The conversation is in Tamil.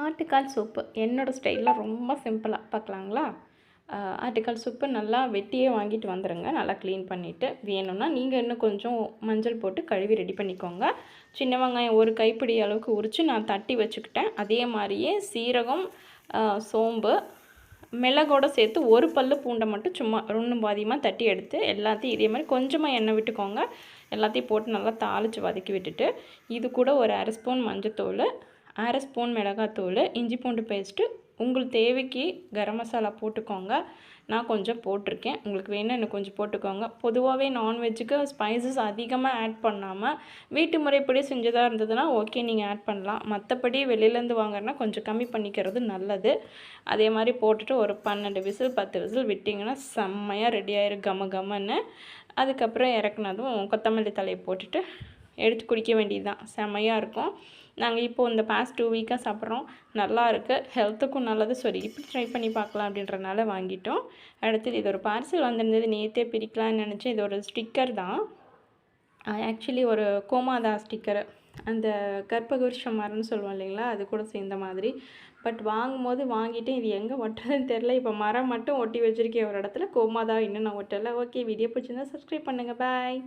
ஆட்டுக்கால் சூப்பு. என்னோடய ஸ்டைலில் ரொம்ப சிம்பிளாக பார்க்கலாங்களா ஆட்டுக்கால் சூப்பு நல்லா வெட்டியே வாங்கிட்டு வந்துடுங்க நல்லா க்ளீன் பண்ணிவிட்டு வேணும்னா நீங்கள் இன்னும் கொஞ்சம் மஞ்சள் போட்டு கழுவி ரெடி பண்ணிக்கோங்க. சின்ன வெங்காயம் ஒரு கைப்பிடி அளவுக்கு உரித்து நான் தட்டி வச்சுக்கிட்டேன். அதே மாதிரியே சீரகம் சோம்பு மிளகோட சேர்த்து ஒரு பல்லு பூண்டை மட்டும் சும்மா ரெண்டும் பாதியமாக தட்டி எடுத்து எல்லாத்தையும் இதே மாதிரி கொஞ்சமாக எண்ணெய் விட்டுக்கோங்க. எல்லாத்தையும் போட்டு நல்லா தாளித்து வதக்கி விட்டுட்டு இது கூட ஒரு அரை ஸ்பூன் மஞ்சத்தூள் அரை ஸ்பூன் மிளகாத்தூள் இஞ்சி பூண்டு பேஸ்ட்டு உங்களுக்கு தேவைக்கு கரம் மசாலா போட்டுக்கோங்க. நான் கொஞ்சம் போட்டிருக்கேன். உங்களுக்கு வேணும் இன்னும் கொஞ்சம் போட்டுக்கோங்க. பொதுவாகவே நான்வெஜ்ஜுக்கு ஸ்பைசஸ் அதிகமாக ஆட் பண்ணாமல் வீட்டு முறைப்படி செஞ்சதாக இருந்ததுன்னா ஓகே நீங்கள் ஆட் பண்ணலாம். மற்றபடி வெளியிலேருந்து வாங்குறனா கொஞ்சம் கம்மி பண்ணிக்கிறது நல்லது. அதே மாதிரி போட்டுட்டு ஒரு பன்னெண்டு விசில் பத்து விசில் விட்டிங்கன்னா செம்மையாக ரெடி ஆயிரும். கம கமன்னு. அதுக்கப்புறம் இறக்குனதும் கொத்தமல்லி தலையை போட்டுட்டு எடுத்து குடிக்க வேண்டியது தான் செம்மையாக இருக்கும். நாங்கள் இப்போது இந்த பாஸ்ட் டூ வீக்காக சாப்பிட்றோம். நல்லா இருக்குது ஹெல்த்துக்கும் நல்லது. சரி இப்படி ட்ரை பண்ணி பார்க்கலாம் அப்படின்றனால வாங்கிட்டோம். அடுத்தது இது ஒரு பார்சல் வந்திருந்தது. நேற்றே பிரிக்கலாம்னு நினச்சேன். இது ஒரு ஸ்டிக்கர் தான். ஆக்சுவலி ஒரு கோமாதா ஸ்டிக்கர் அந்த கற்பகுருஷ மரம்னு சொல்லுவோம் இல்லைங்களா? அது கூட சேர்ந்த மாதிரி. பட் வாங்கும்போது வாங்கிட்டு இது எங்கே ஒட்டுறதுன்னு தெரில இப்போ மரம் மட்டும் ஒட்டி வச்சுருக்கேன் ஒரு இடத்துல. கோமாதா இன்னும் நான் ஒட்டலை. ஓகே வீடியோ பிடிச்சிருந்தா சப்ஸ்கிரைப் பண்ணுங்கள் பாய்